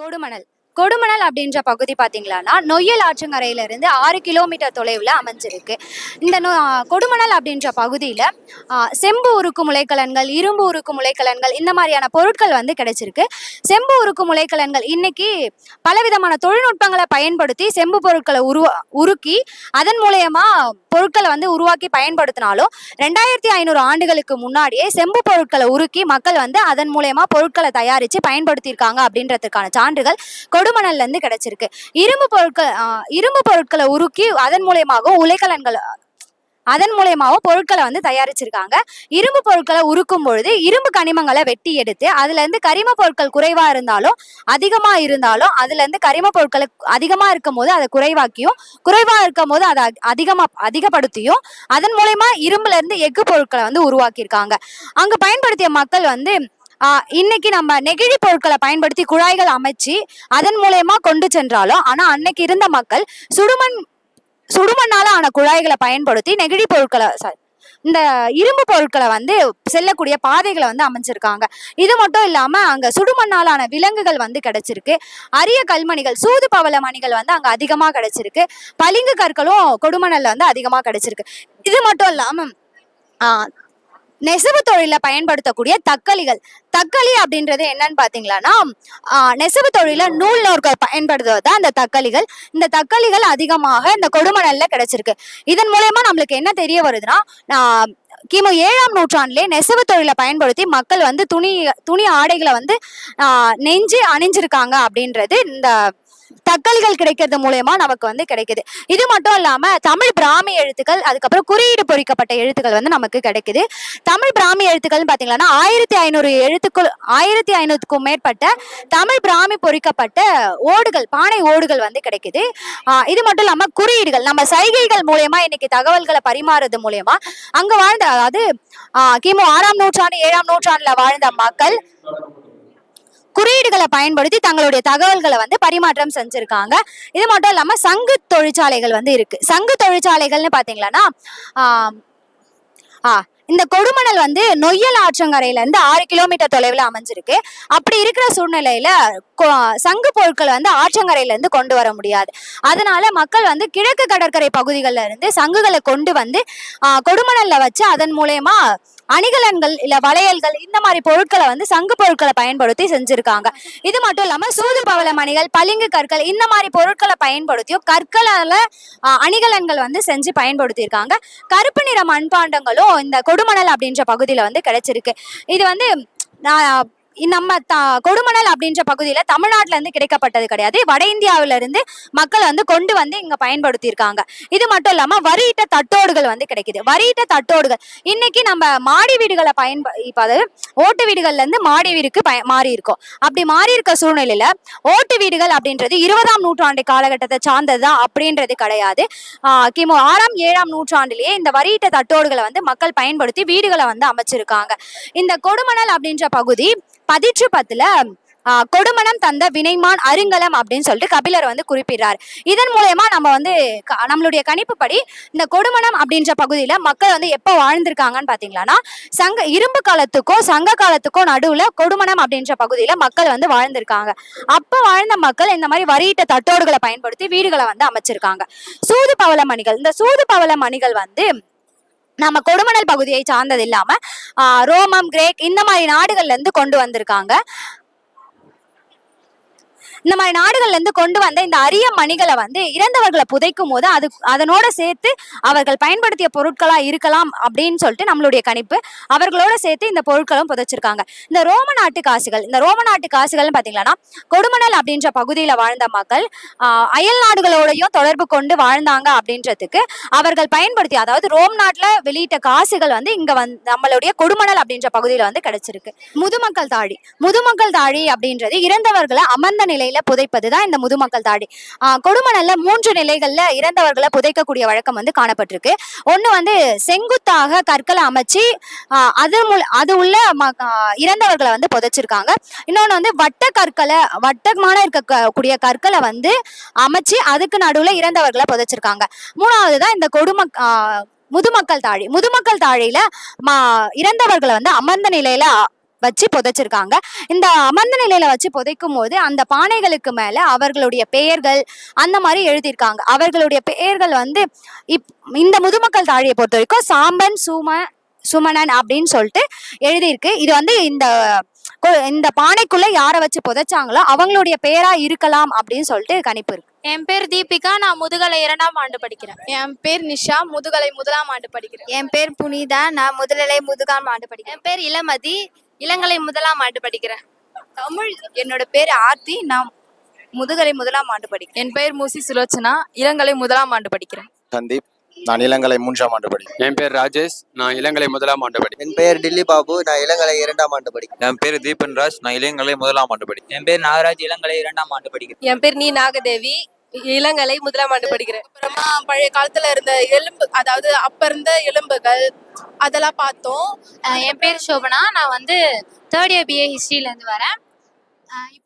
கொடுமணல். கொடுமணல் அப்படின்ற பகுதி பார்த்தீங்களான்னா நொய்யல் ஆற்றங்கரையிலிருந்து ஆறு கிலோமீட்டர் தொலைவில் அமைஞ்சிருக்கு. இந்த நொ கொடுமணல் அப்படின்ற பகுதியில் செம்பு உருக்கு முளைக்கலன்கள் இரும்பு உருக்கு முளைக்கலன்கள் இந்த மாதிரியான பொருட்கள் வந்து கிடைச்சிருக்கு. செம்பு உருக்கு முளைக்கலன்கள் இன்னைக்கு பலவிதமான தொழில்நுட்பங்களை பயன்படுத்தி செம்பு பொருட்களை உருவா உருக்கி அதன் மூலயமா பொருட்களை வந்து உருவாக்கி பயன்படுத்தினாலும் ரெண்டாயிரத்தி ஐநூறு ஆண்டுகளுக்கு முன்னாடியே செம்பு பொருட்களை உருக்கி மக்கள் வந்து அதன் மூலயமா பொருட்களை தயாரித்து பயன்படுத்தியிருக்காங்க அப்படின்றதுக்கான சான்றுகள் கொடு இருந்து கிடைச்சிருக்கு. இரும்பு பொருட்கள் இரும்பு பொருட்களை உருக்கி அதன் மூலயமாகவும் உலைக்கலன்கள் அதன் மூலயமாவும் பொருட்களை வந்து தயாரிச்சிருக்காங்க. இரும்பு பொருட்களை உருக்கும் பொழுது இரும்பு கனிமங்களை வெட்டி எடுத்து அதுல இருந்து கரிம பொருட்கள் குறைவா இருந்தாலும் அதிகமா இருந்தாலும் அதுல இருந்து கரிம பொருட்களை அதிகமா இருக்கும் போது அதை குறைவாக்கியும் குறைவா இருக்கும் போது அதை அதிகமா அதிகப்படுத்தியும் அதன் மூலயமா இரும்புல இருந்து எஃகு பொருட்களை வந்து உருவாக்கியிருக்காங்க. அங்க பயன்படுத்திய மக்கள் வந்து இன்னைக்கு நம்ம நெகிழி பொருட்களை பயன்படுத்தி குழாய்கள் அமைச்சு அதன் மூலயமா கொண்டு சென்றாலும் ஆனா அன்னைக்கு இருந்த மக்கள் சுடுமண் சுடுமண்ணால ஆன குழாய்களை பயன்படுத்தி நெகிழி பொருட்களை sorry, இந்த இரும்பு பொருட்களை வந்து செல்லக்கூடிய பாதைகளை வந்து அமைச்சிருக்காங்க. இது மட்டும் இல்லாம அங்க சுடுமண்ணாலான விலங்குகள் வந்து கிடைச்சிருக்கு. அரிய கல்மணிகள் சூது பவள மணிகள் வந்து அங்க அதிகமா கிடைச்சிருக்கு. பளிங்கு கற்களும் கொடுமணல்ல வந்து அதிகமா கிடைச்சிருக்கு. இது மட்டும் இல்லாம ஆஹ் நெசவு தொழில பயன்படுத்தக்கூடிய தக்களிகள். தக்களி அப்படின்றது என்னன்னு பாத்தீங்களான்னா நெசவு தொழில நூல் நோர்கள் பயன்படுத்துவது தான் இந்த தக்களிகள். இந்த தக்களிகள் அதிகமாக இந்த கொடுமணல்ல கிடைச்சிருக்கு. இதன் மூலயமா நம்மளுக்கு என்ன தெரிய வருதுன்னா கிமு ஏழாம் நூற்றாண்டிலே நெசவு தொழிலை பயன்படுத்தி மக்கள் வந்து துணி துணி ஆடைகளை வந்து நெஞ்சு அணிஞ்சிருக்காங்க அப்படின்றது இந்த தக்கல்கள் கிடைக்கிறது மூலயமா நமக்கு வந்து கிடைக்குது. இது மட்டும் இல்லாம தமிழ் பிராமி எழுத்துக்கள் அதுக்கப்புறம் குறியீடு பொறிக்கப்பட்ட எழுத்துக்கள் வந்து நமக்கு கிடைக்குது. தமிழ் பிராமி எழுத்துக்கள்னு பாத்தீங்கன்னா ஆயிரத்தி ஐநூறு எழுத்துக்கள் ஆயிரத்தி ஐநூறுக்கும் மேற்பட்ட தமிழ் பிராமி பொறிக்கப்பட்ட ஓடுகள் பானை ஓடுகள் வந்து கிடைக்குது. இது மட்டும் இல்லாம குறியீடுகள் நம்ம சைகைகள் மூலயமா இன்னைக்கு தகவல்களை பரிமாறுறது மூலயமா அங்க வாழ்ந்த அதாவது கிமு ஆறாம் நூற்றாண்டு ஏழாம் நூற்றாண்டுல வாழ்ந்த மக்கள் குறியீடுகளை பயன்படுத்தி தங்களுடைய தகவல்களை வந்து பரிமாற்றம் செஞ்சுருக்காங்க. இது மட்டும் இல்லாமல் சங்கு தொழிற்சாலைகள் வந்து இருக்கு. சங்கு தொழிற்சாலைகள்னு பார்த்தீங்களன்னா ஆ இந்த கொடுமணல் வந்து நொய்யல் ஆற்றங்கரையில இருந்து ஆறு கிலோமீட்டர் தொலைவில் அமைஞ்சிருக்கு. அப்படி இருக்கிற சூழ்நிலையில கொ- சங்கு பொருட்கள் வந்து ஆற்றங்கரையில இருந்து கொண்டு வர முடியாது. அதனால மக்கள் வந்து கிழக்கு கடற்கரை பகுதிகளில் இருந்து சங்குகளை கொண்டு வந்து கொடுமணலில் கொடுமணல்ல வச்சு அதன் மூலயமா அணிகலன்கள் இல்ல வளையல்கள் இந்த மாதிரி பொருட்களை வந்து சங்கு பொருட்களை பயன்படுத்தி செஞ்சிருக்காங்க. இது மட்டும் இல்லாம சூது பவள மணிகள் பளிங்கு கற்கள் இந்த மாதிரி பொருட்களை பயன்படுத்தியும் கற்களால அணிகலன்கள் வந்து செஞ்சு பயன்படுத்தியிருக்காங்க. கருப்பு நிற மண்பாண்டங்களும் இந்த கொடுமணல் அப்படின்ற பகுதியில வந்து கிடைச்சிருக்கு. இது வந்து நான் நம்ம த கொடுமணல் அப்படின்ற பகுதியில தமிழ்நாட்டுல இருந்து கிடைக்கப்பட்டது கிடையாது. வட இந்தியாவில இருந்து மக்கள் வந்து கொண்டு வந்து இங்க பயன்படுத்தியிருக்காங்க. இது மட்டும் இல்லாம வரியிட்ட தட்டோடுகள் வந்து கிடைக்குது. வரியிட்ட தட்டோடுகள். இன்னைக்கு நம்ம மாடி வீடுகளை பயன்ப இப்போ அது ஓட்டு வீடுகள்ல இருந்து மாடி வீடுக்கு பய மாறி இருக்கோம் அப்படி மாறி இருக்க சூழ்நிலையில ஓட்டு வீடுகள் அப்படின்றது இருபதாம் நூற்றாண்டு காலகட்டத்தை சார்ந்ததுதான் அப்படின்றது கிடையாது. கிமு ஆறாம் ஏழாம் நூற்றாண்டிலேயே இந்த வரியிட்ட தட்டோடுகளை வந்து மக்கள் பயன்படுத்தி வீடுகளை வந்து அமைச்சிருக்காங்க. இந்த கொடுமணல் அப்படின்ற பகுதி பதிற்று பத்துல கொடுமணம் தந்த வினைமான் அருங்கலம் அப்படின்னு சொல்லிட்டு கபிலர் வந்து குறிப்பிடுறார். இதன் மூலயமா நம்ம வந்து க- நம்மளுடைய கணிப்புப்படி இந்த கொடுமணம் அப்படின்ற பகுதியில மக்கள் வந்து எப்போ வாழ்ந்திருக்காங்கன்னு பாத்தீங்கன்னா சங்க இரும்பு காலத்துக்கும் சங்க காலத்துக்கும் நடுவுல கொடுமணம் அப்படின்ற பகுதியில மக்கள் வந்து வாழ்ந்திருக்காங்க. அப்ப வாழ்ந்த மக்கள் இந்த மாதிரி வரியிட்ட தட்டோடுகளை பயன்படுத்தி வீடுகளை வந்து அமைச்சிருக்காங்க. சூது பவள மணிகள் இந்த சூது பவள மணிகள் வந்து நம்ம கொடுமணல் பகுதியை சார்ந்தது இல்லாம ரோமம் கிரேக் இந்த மாதிரி நாடுகள்ல இருந்து கொண்டு வந்திருக்காங்க. இந்த மாதிரி நாடுகள்ல இருந்து கொண்டு வந்த இந்த அரிய மணிகளை வந்து இறந்தவர்களை புதைக்கும் போது அது அதனோட சேர்த்து அவர்கள் பயன்படுத்திய பொருட்களா இருக்கலாம் அப்படின்னு சொல்லிட்டு நம்மளுடைய கணிப்பு. அவர்களோட சேர்த்து இந்த பொருட்களும் புதைச்சிருக்காங்க. இந்த ரோம நாட்டு காசுகள் இந்த ரோம நாட்டு காசுகள்னு பாத்தீங்கன்னா கொடுமணல் அப்படின்ற பகுதியில வாழ்ந்த மக்கள் அயல் நாடுகளோடையும் தொடர்பு கொண்டு வாழ்ந்தாங்க அப்படின்றதுக்கு அவர்கள் பயன்படுத்தி அதாவது ரோம் நாட்டுல வெளியிட்ட காசுகள் வந்து இங்க வந்து நம்மளுடைய கொடுமணல் அப்படின்ற பகுதியில வந்து கிடைச்சிருக்கு. முதுமக்கள் தாழி முதுமக்கள் தாழி அப்படின்றது இறந்தவர்களை அமர்ந்த நிலை நிலையில புதைப்பது தான் இந்த முதுமக்கள் தாழி கொடுமணல்ல மூன்று நிலைகள்ல இறந்தவர்களை புதைக்கக்கூடிய வழக்கம் வந்து காணப்பட்டிருக்கு. ஒண்ணு வந்து செங்குத்தாக கற்களை அமைச்சு அது மூல அது உள்ள ம- இறந்தவர்களை வந்து புதைச்சிருக்காங்க. இன்னொன்னு வந்து வட்ட கற்களை வட்டமான இருக்கக்கூடிய கற்களை வந்து அமைச்சு அதுக்கு நடுவுல இறந்தவர்களை புதைச்சிருக்காங்க. மூணாவது தான் இந்த கொடுமக் முதுமக்கள் தாழி முதுமக்கள் தாழியில மா இறந்தவர்களை வந்து அமர்ந்த நிலையில வச்சு புதைச்சிருக்காங்க. இந்த அமர்ந்த நிலையில வச்சு புதைக்கும் போது அந்த பானைகளுக்கு மேல அவர்களுடைய பெயர்கள் அந்த மாதிரி எழுதியிருக்காங்க. அவர்களுடைய பெயர்கள் வந்து இப் இந்த முதுமக்கள் தாழியை பொறுத்த வரைக்கும் சாம்பன் சும சுமணன் அப்படின்னு சொல்லிட்டு எழுதியிருக்கு. இது வந்து இந்த கொ- இந்த பானைக்குள்ள யாரை வச்சு புதைச்சாங்களோ அவங்களுடைய பெயரா இருக்கலாம் அப்படின்னு சொல்லிட்டு கணிப்பு இருக்கு. என் பேர் தீபிகா நான் முதுகலை இரண்டாம் ஆண்டு படிக்கிறேன். என் பேர் நிஷா முதுகலை முதலாம் ஆண்டு படிக்கிறேன். என் பேர் புனிதா நான் முதுகலை முதுகாம் ஆண்டு படிக்கிறேன். என் பேர் இளமதி இளங்கலை முதலாம் ஆண்டு படிக்கிறேன். தமிழ் என்னோட பேர் ஆர்த்தி. நான் முதுகலை முதலாம் ஆண்டு படிக்கிறேன். என் பேர் மூசி சுலோச்சனா. இளங்கலை முதலாம் ஆண்டு படிக்கிறேன். சந்தீப் நான் இளங்கலை மூன்றாம் ஆண்டு படிக்கிறேன். என் பேர் ராஜேஷ். நான் இளங்கலை முதலாம் ஆண்டு படி என் பெயர் டில்லி பாபு. நான் இளங்கலை இரண்டாம் ஆண்டு படிக்கிறேன். என் பேர் தீபன் ராஜ் நான் இளங்கலை முதலாம் ஆண்டு படிக்கிறேன். என் பேர் நாகராஜ். இளங்கலை இரண்டாம் ஆண்டு படிக்கிறேன். என் பேர் நீ நாகதேவி. இளங்கலை முதலாம் ஆண்டு படிக்கிறேன். அப்புறமா பழைய காலத்துல இருந்த எலும்பு அதாவது அப்ப இருந்த எலும்புகள் அதெல்லாம் பார்த்தோம். அஹ் என் பேர் சோபனா. நான் வந்து தேர்ட் இயர் பிஏ ஹிஸ்ட்ரியிலேருந்து வரேன். அஹ்